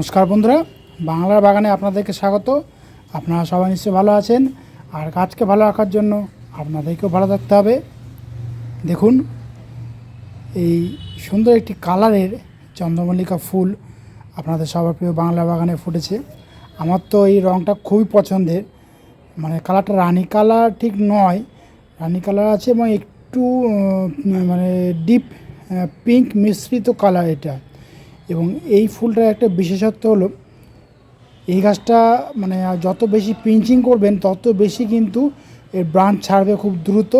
নমস্কার বন্ধুরা, বাংলার বাগানে আপনাদেরকে স্বাগত। আপনারা সবাই নিশ্চয়ই ভালো আছেন, আর গাছকে ভালো রাখার জন্য আপনাদেরকেও ভালো থাকতে হবে। দেখুন, এই সুন্দর একটি কালারের চন্দ্রমল্লিকা ফুল আপনাদের সবার প্রিয় বাংলা বাগানে ফুটেছে। আমার তো এই রঙটা খুবই পছন্দের। মানে কালারটা রানী কালার ঠিক নয়, রানী কালার আছে এবং একটু মানে ডিপ পিঙ্ক মিশ্রিত কালার এটা। এবং এই ফুলটার একটা বিশেষত্ব হলো, এই গাছটা মানে যত বেশি পিঞ্চিং করবেন, তত বেশি কিন্তু এর ব্রাঞ্চ ছাড়বে খুব দ্রুত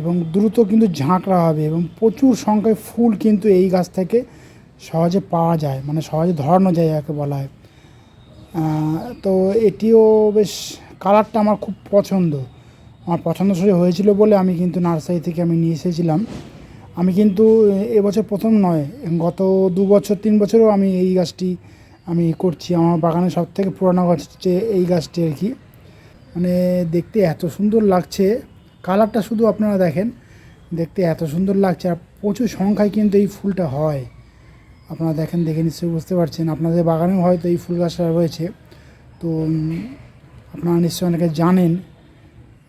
এবং দ্রুত কিন্তু ঝাঁকড়া হবে এবং প্রচুর সংখ্যায় ফুল কিন্তু এই গাছ থেকে সহজে পাওয়া যায় মানে সহজে ধরানো যায় যাকে বলা হয়। তো এটিও বেশ কালারটা আমার খুব পছন্দ। আমার পছন্দসই হয়েছিল বলে আমি কিন্তু নার্সারি থেকে আমি নিয়ে এসেছিলাম। আমি কিন্তু এবছর প্রথম নয়, গত দু বছর, তিন বছরও আমি এই গাছটি আমি করছি। আমার বাগানে সব থেকে পুরোনো গাছ হচ্ছে এই গাছটি আর কি। মানে দেখতে এত সুন্দর লাগছে। কালারটা শুধু আপনারা দেখেন, দেখতে এত সুন্দর লাগছে আর প্রচুর সংখ্যায় কিন্তু এই ফুলটা হয়। আপনারা দেখেন, দেখে নিশ্চয়ই বুঝতে পারছেন। আপনাদের বাগানেও হয়তো এই ফুল গাছটা রয়েছে। তো আপনারা নিশ্চয়ই অনেকে জানেন,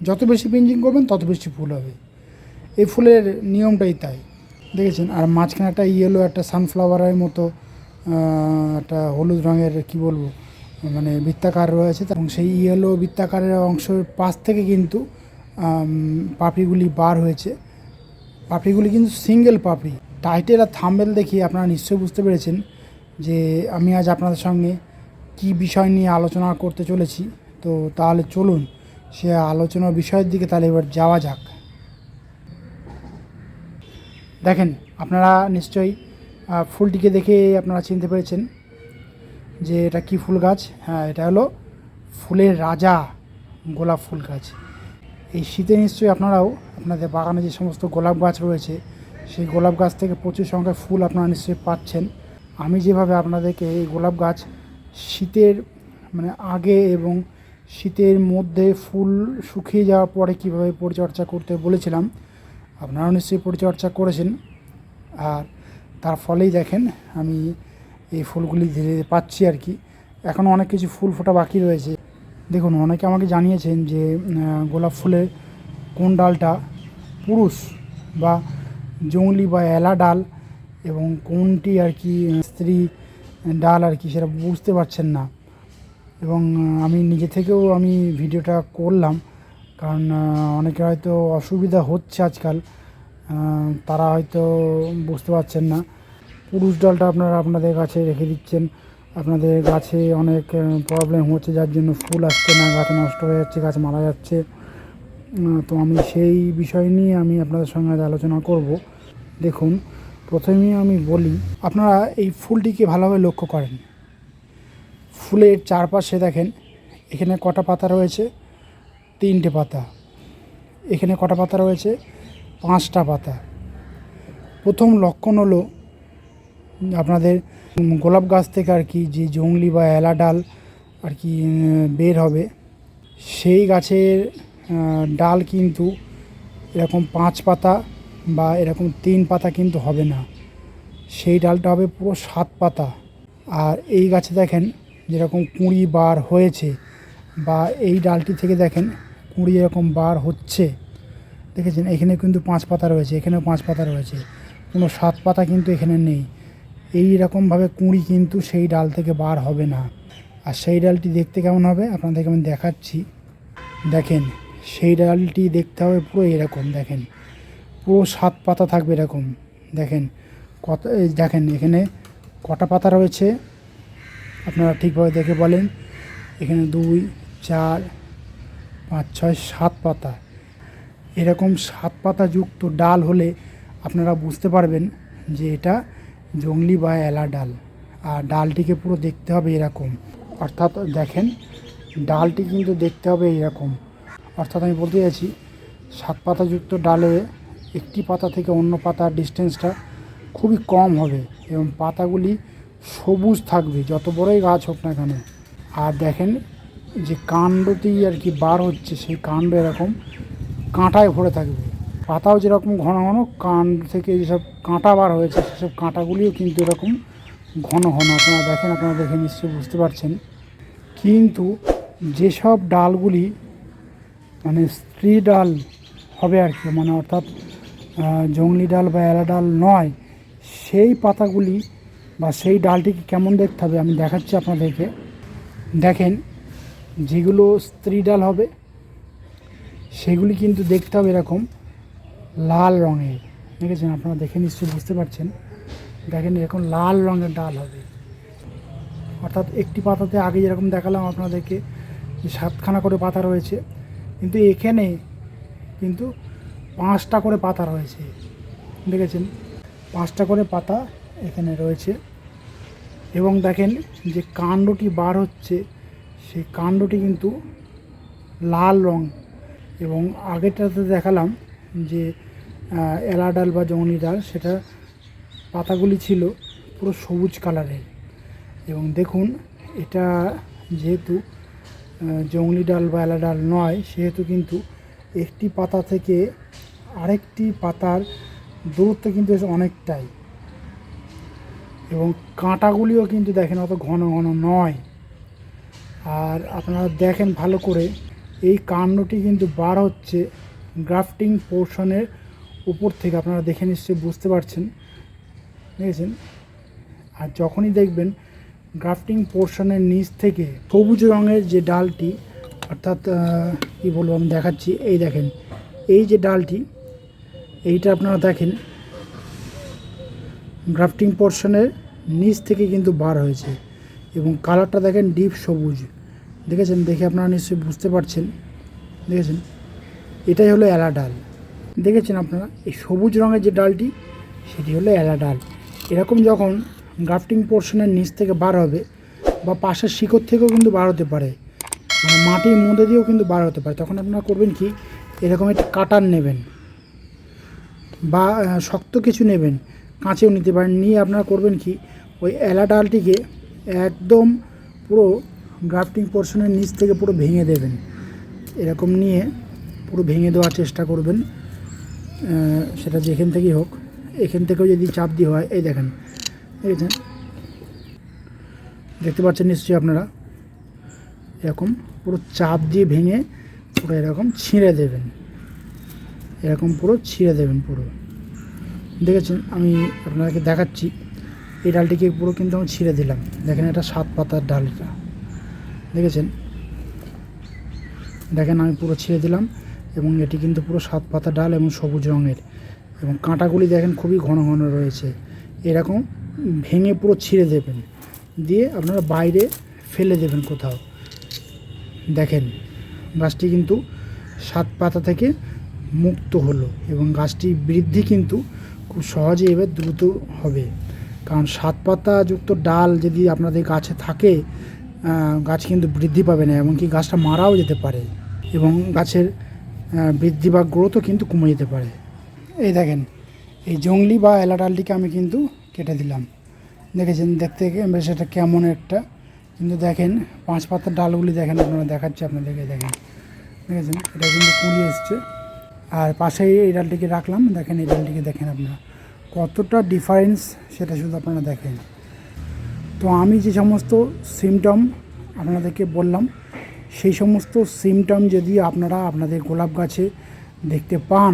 যত বেশি পেন্টিং করবেন তত বেশি ফুল হবে। এই ফুলের নিয়মটাই তাই। দেখেছেন? আর মাঝখানে একটা ইয়েলো একটা সানফ্লাওয়ারের মতো একটা হলুদ রঙের কি বলব মানে বৃত্তাকার রয়েছে। এবং সেই ইয়েলো বৃত্তাকারের অংশের পাশ থেকে কিন্তু পাপড়িগুলি বার হয়েছে। পাপড়িগুলি কিন্তু সিঙ্গেল পাপড়ি। টাইটেল আর থাম্বেল দেখিয়ে আপনারা নিশ্চয়ই বুঝতে পেরেছেন যে আমি আজ আপনাদের সঙ্গে কি বিষয় নিয়ে আলোচনা করতে চলেছি। তো তাহলে চলুন, সে আলোচনার বিষয়ের দিকে তাহলে এবার যাওয়া যাক। দেখেন, আপনারা নিশ্চয়ই ফুলটিকে দেখে আপনারা চিনতে পেরেছেন যে এটা কি ফুল গাছ। হ্যাঁ এটা হলো ফুলের রাজা গোলাপ ফুল গাছ। এই শীতে নিশ্চয়ই আপনারাও আপনাদের বাগানে যে সমস্ত গোলাপ গাছ রয়েছে, সেই গোলাপ গাছ থেকে প্রচুর সংখ্যায় ফুল আপনারা নিশ্চয়ই পাচ্ছেন। আমি যেভাবে আপনাদেরকে এই গোলাপ গাছ শীতের মানে আগে এবং শীতের মধ্যে ফুল শুকিয়ে যাওয়ার পরে কীভাবে পরিচর্যা করতে বলেছিলাম আপনারাও নিশ্চয়ই পরিচর্যা করেছেন। আর তার ফলেই দেখেন আমি এই ফুলগুলি ধীরে ধীরে পাচ্ছি আর কি। এখনও অনেক কিছু ফুল ফোটা বাকি রয়েছে। দেখুন, অনেকে আমাকে জানিয়েছেন যে গোলাপ ফুলের কোন ডালটা পুরুষ বা জংলি বা এলা ডাল এবং কোনটি আর কি স্ত্রী ডাল আর কি সেটা বুঝতে পারছেন না। এবং আমি নিজে থেকেও আমি ভিডিওটা করলাম। কারণ অনেকে হয়তো অসুবিধা হচ্ছে আজকাল। তারা হয়তো বুঝতে পারছেন না। পুরুষ ডালটা আপনারা আপনাদের কাছে রেখে দিচ্ছেন। আপনাদের গাছে অনেক প্রবলেম হচ্ছে, যার জন্য ফুল আসছে না, গাছ নষ্ট হয়ে যাচ্ছে, গাছ মারা যাচ্ছে। তো আমি সেই বিষয় নিয়ে আমি আপনাদের সঙ্গে আলোচনা করব। দেখুন প্রথমেই আমি বলি, আপনারা এই ফুলটিকে ভালোভাবে লক্ষ্য করেন। ফুলের চারপাশে দেখেন, এখানে কটা পাতা রয়েছে। তিনটে পাতা। এখানে কটা পাতা রয়েছে? পাঁচটা পাতা। প্রথম লক্ষণ হলো আপনাদের গোলাপ গাছ থেকে আর কি যে জংলি বা এলা ডাল আর কি বের হবে, সেই গাছের ডাল কিন্তু এরকম পাঁচ পাতা বা এরকম তিন পাতা কিন্তু হবে না। সেই ডালটা হবে পুরো সাত পাতা। আর এই গাছে দেখেন যেরকম কুঁড়ি বার হয়েছে বা এই ডালটি থেকে দেখেন কুঁড়ি এরকম বার হচ্ছে। দেখেছেন? এখানে কিন্তু পাঁচ পাতা রয়েছে, এখানেও পাঁচ পাতা রয়েছে। কোনো সাত পাতা কিন্তু এখানে নেই। এই রকমভাবে কুঁড়ি কিন্তু সেই ডাল থেকে বার হবে না। আর সেই ডালটি দেখতে কেমন হবে? আপনাদেরকে আমি দেখাচ্ছি। দেখেন, সেই ডালটি দেখতে হবে পুরো এরকম, দেখেন। পুরো সাত পাতা থাকবে এরকম, দেখেন। কত দেখেন, এখানে কটা পাতা রয়েছে? আপনারা ঠিকভাবে দেখে বলেন। এখানে দুই, চার পাঁচ, ছয়, সাত পাতা। এরকম সাত পাতা যুক্ত ডাল হলে আপনারা বুঝতে পারবেন যে এটা জংলি বা এলা ডাল। আর ডালটিকে পুরো দেখতে হবে এরকম। অর্থাৎ দেখেন, ডালটি কিন্তু দেখতে হবে এরকম। অর্থাৎ আমি বলতে চাইছি, সাত পাতাযুক্ত ডালে একটি পাতা থেকে অন্য পাতার ডিস্টেন্সটা খুবই কম হবে এবং পাতাগুলি সবুজ থাকবে, যত বড়ই গাছ হোক না কেন। আর দেখেন যে কাণ্ডটি আর কি বার হচ্ছে, সেই কাণ্ড এরকম কাঁটায় ভরে থাকবে। পাতাও যেরকম ঘন ঘন, কাণ্ড থেকে যেসব কাঁটা বার হয়েছে, সেসব কাঁটাগুলিও কিন্তু এরকম ঘন ঘন। আপনারা দেখেন, আপনারা দেখে নিশ্চয়ই বুঝতে পারছেন। কিন্তু যেসব ডালগুলি মানে স্ত্রী ডাল হবে আর কি মানে অর্থাৎ জংলি ডাল বা এলা ডাল নয়, সেই পাতাগুলি বা সেই ডালটিকে কেমন দেখতে হবে আমি দেখাচ্ছি আপনাদেরকে। দেখেন যেগুলো স্ত্রী ডাল হবে, সেগুলি কিন্তু দেখতে হবে এরকম লাল রঙের। দেখেছেন? আপনারা দেখে নিশ্চয়ই বুঝতে পারছেন। দেখেন এরকম লাল রঙের ডাল হবে। অর্থাৎ একটি পাতাতে আগে যেরকম দেখালাম আপনাদেরকে যে সাতখানা করে পাতা রয়েছে, কিন্তু এখানে কিন্তু পাঁচটা করে পাতা রয়েছে। দেখেছেন? পাঁচটা করে পাতা এখানে রয়েছে। এবং দেখেন যে কাণ্ডটি বার হচ্ছে সেই কাণ্ডটি কিন্তু লাল রং এবং আগেরটাতে দেখালাম যে এলা ডাল বা জংলি ডাল, সেটা পাতাগুলি ছিল পুরো সবুজ কালারের। এবং দেখুন, এটা যেহেতু জংলি ডাল বা এলা ডাল নয়, সেহেতু কিন্তু একটি পাতা থেকে আরেকটি পাতার দূরত্ব কিন্তু অনেকটাই। এবং কাঁটাগুলিও কিন্তু দেখেন অত ঘন ঘন নয়। আর আপনারা দেখেন ভালো করে, এই কাণ্ডটি কিন্তু বার হচ্ছে গ্রাফটিং পোর্শনের উপর থেকে। আপনারা দেখে নিশ্চয়ই বুঝতে পারছেন। দেখেছেন? আর যখনই দেখবেন গ্রাফটিং পোর্শনের নিচ থেকে সবুজ রঙের যে ডালটি, অর্থাৎ কী বলব আমি দেখাচ্ছি, এই দেখেন, এই যে ডালটি, এইটা আপনারা দেখেন, গ্রাফটিং পোর্শনের নিচ থেকে কিন্তু বার হয়েছে। এবং কালারটা দেখেন ডিপ সবুজ। দেখেছেন? দেখে আপনারা নিশ্চয়ই বুঝতে পারছেন। দেখেছেন? এটাই হলো এলা ডাল। দেখেছেন আপনারা? এই সবুজ রঙের যে ডালটি, সেটি হলো এলা ডাল। এরকম যখন গ্রাফটিং পোর্শনের নিচ থেকে বার হবে বা পাশের শিকড় থেকেও কিন্তু বার হতে পারে মানে মাটির মধ্যে দিয়েও কিন্তু বার হতে পারে, তখন আপনারা করবেন কি? এরকম একটা কাটার নেবেন বা শক্ত কিছু নেবেন। কাঁচেও নিতে পারেন। নিয়ে আপনারা করবেন কি? ওই এলা ডালটিকে একদম পুরো গ্রাফটিং পোর্শনের নিচ থেকে পুরো ভেঙে দেবেন। এরকম নিয়ে পুরো ভেঙে দেওয়ার চেষ্টা করবেন। সেটা যেখান থেকেই হোক। এখান থেকেও যদি চাপ দিয়ে হয়, এই দেখেন, দেখেছেন? দেখতে পাচ্ছেন নিশ্চয়ই আপনারা? এরকম পুরো চাপ দিয়ে ভেঙে পুরো এরকম ছিঁড়ে দেবেন। এরকম পুরো ছিঁড়ে দেবেন পুরো। দেখেছেন? আমি আপনাদেরকে দেখাচ্ছি। এই ডালটিকে পুরো কিন্তু আমি ছিঁড়ে দিলাম। দেখেন এটা সাত পাতার ডাল এটা। দেখেছেন? দেখেন আমি পুরো ছিঁড়ে দিলাম এবং এটি কিন্তু পুরো সাত পাতা ডাল এবং সবুজ রঙের। এবং কাঁটাগুলি দেখেন খুবই ঘন ঘন রয়েছে। এরকম ভেঙে পুরো ছিঁড়ে দেবেন। দিয়ে আপনারা বাইরে ফেলে দেবেন কোথাও। দেখেন, গাছটি কিন্তু সাত পাতা থেকে মুক্ত হলো এবং গাছটি বৃদ্ধি কিন্তু খুব সহজে এবার দ্রুত হবে। কারণ সাত পাতাযুক্ত ডাল যদি আপনাদের গাছে থাকে গাছ কিন্তু বৃদ্ধি পাবে না, এমনকি গাছটা মারাও যেতে পারে এবং গাছের বৃদ্ধি বা গ্রোথও কিন্তু কমে যেতে পারে। এই দেখেন, এই জংলি বা এলা ডালটিকে আমি কিন্তু কেটে দিলাম। দেখেছেন, দেখতে বেশ এটা কেমন একটা। কিন্তু দেখেন, পাঁচ পাতার ডালগুলি দেখেন, আপনারা দেখাচ্ছি আপনাদেরকে, দেখেন। দেখেছেন, এটা কিন্তু কুড়ি এসছে। আর পাশেই এই ডালটিকে রাখলাম, দেখেন, এই ডালটিকে দেখেন আপনারা। কতটা ডিফারেন্স সেটা শুধু আপনারা দেখেন। তো আমি যে সমস্ত সিমটম আপনাদেরকে বললাম, সেই সমস্ত সিমটম যদি আপনারা আপনাদের গোলাপ গাছে দেখতে পান,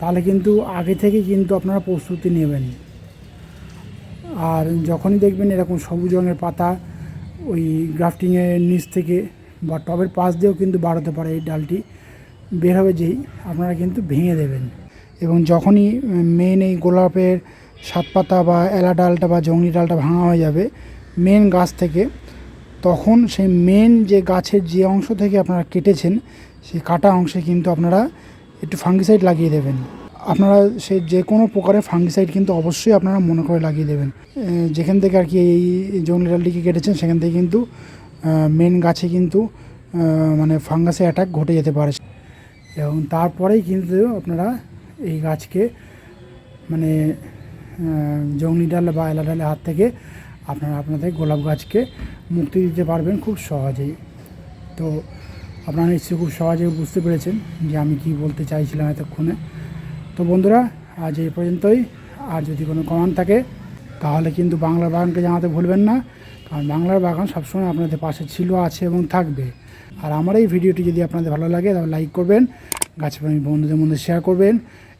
তাহলে কিন্তু আগে থেকে কিন্তু আপনারা প্রস্তুতি নেবেন। আর যখনই দেখবেন এরকম সবুজ রঙের পাতা ওই গ্রাফটিংয়ের নিচ থেকে বা টবের পাশ দিয়েও কিন্তু বাড়াতে পারে এই ডালটি, বের হবে যেই আপনারা কিন্তু ভেঙে দেবেন। এবং যখনই মেন এই গোলাপের সাত পাতা বা এলা ডালটা বা জংলি ডালটা ভাঙা হয়ে যাবে মেন গাছ থেকে, তখন সেই মেন যে গাছের যে অংশ থেকে আপনারা কেটেছেন, সেই কাটা অংশে কিন্তু আপনারা একটু ফাঙ্গিসাইড লাগিয়ে দেবেন। আপনারা সে যে কোনো প্রকারের ফাঙ্গিসাইড কিন্তু অবশ্যই আপনারা মনে করে লাগিয়ে দেবেন। যেখান থেকে আর কি এই জংলি ডালটিকে কেটেছেন, সেখান থেকে কিন্তু মেন গাছে কিন্তু মানে ফাঙ্গাসের অ্যাটাক ঘটে যেতে পারে। এবং তারপরেই কিন্তু আপনারা এই গাছকে মানে জংলি ডাল বা এলা ডালের হাত থেকে আপনারা আপনাদের গোলাপ গাছকে মুক্তি দিতে পারবেন খুব সহজেই। তো আপনারা নিশ্চয়ই খুব সহজেই বুঝতে পেরেছেন যে আমি কি বলতে চাইছিলাম এতক্ষণে। তো বন্ধুরা, আজ এই পর্যন্তই। আর যদি কোনো কমান থাকে, তাহলে কিন্তু বাংলার বাগানকে জানাতে ভুলবেন না। কারণ বাংলার বাগান সবসময় আপনাদের পাশে ছিল, আছে এবং থাকবে। আর আমার এই ভিডিওটি যদি আপনাদের ভালো লাগে, তাহলে লাইক করবেন। গাছপ্রেমী বন্ধুদের মধ্যে শেয়ার করবেন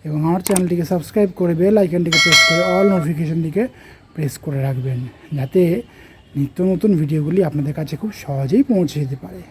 এবং আমার চ্যানেলটিকে সাবস্ক্রাইব করে বেল আইকনটিকে প্রেস করে অল নোটিফিকেশনটিকে প্রেস করে রাখবেন, যাতে নিত্য নতুন ভিডিওগুলি আপনাদের কাছে খুব সহজেই পৌঁছে যেতে পারে।